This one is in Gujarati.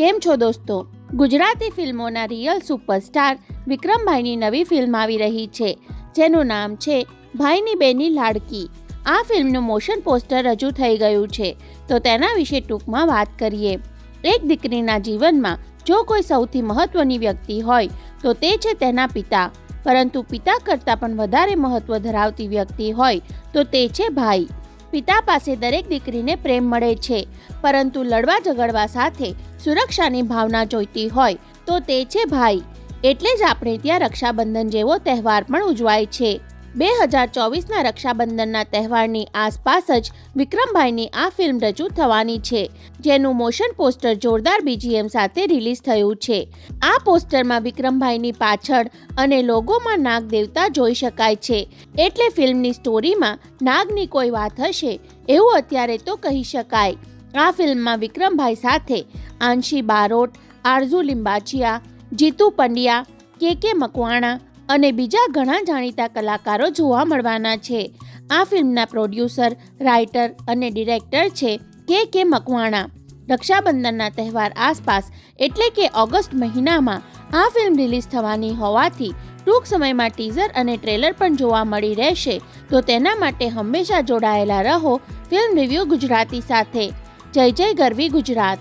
કેમ છો દોસ્તો? ગુજરાતી ફિલ્મોના રિયલ સુપરસ્ટાર વિક્રમભાઈની નવી ફિલ્મ આવી રહી છે, જેનું નામ છે ભાઈની બેની લાડકી. આ ફિલ્મનું મોશન પોસ્ટર રજૂ થઈ ગયું છે. તો તેના વિશે ટૂંકમાં વાત કરીએ. એક દીકરીના જીવનમાં જો કોઈ સૌથી મહત્વની વ્યક્તિ હોય, તો તે છે તેના પિતા. પરંતુ પિતા કરતાં પણ વધારે મહત્વ ધરાવતી વ્યક્તિ હોય, તો તે છે ભાઈ. પિતા પાસે દરેક દીકરીને પ્રેમ મળે છે. પરંતુ લડવા ઝઘડવા સાથે સુરક્ષાની ભાવના જોઈતી હોય તો તે છે ભાઈ. એટલે જ આપણે ત્યાં રક્ષાબંધન જેવો તહેવાર પણ ઉજવાય છે. બે હજાર ચોવીસના રક્ષાબંધનના તહેવારની આસપાસ જ વિક્રમભાઈની આ ફિલ્મ રજૂ થવાની છે, જેનું મોશન પોસ્ટર જોરદાર બીજીએમ સાથે રિલીઝ થયું છે. આ પોસ્ટરમાં વિક્રમભાઈની પાછળ અને લોગોમાં નાગ દેવતા જોઈ શકાય છે. એટલે ફિલ્મની સ્ટોરીમાં નાગની કોઈ વાત હશે એવું અત્યારે તો કહી શકાય. આ ફિલ્મમાં વિક્રમભાઈ સાથે આંશી બારોટ, આરઝુ લિંબાચિયા, જીતુ પંડ્યા, કે કે મકવાણા અને બીજા ઘણા જાણીતા કલાકારો જોવા મળવાના છે. આ ફિલ્મના પ્રોડ્યુસર, રાઇટર અને ડિરેક્ટર છે કે કે મકવાણા. રક્ષાબંધનના તહેવાર આસપાસ, એટલે કે ઓગસ્ટ મહિનામાં, આ ફિલ્મ રિલીઝ થવાની હોવાથી ટૂંક સમયમાં ટીઝર અને ટ્રેલર પણ જોવા મળી રહેશે. તો તેના માટે હંમેશા જોડાયેલા રહો ફિલ્મ રિવ્યૂ ગુજરાતી સાથે. જય જય ગરવી ગુજરાત.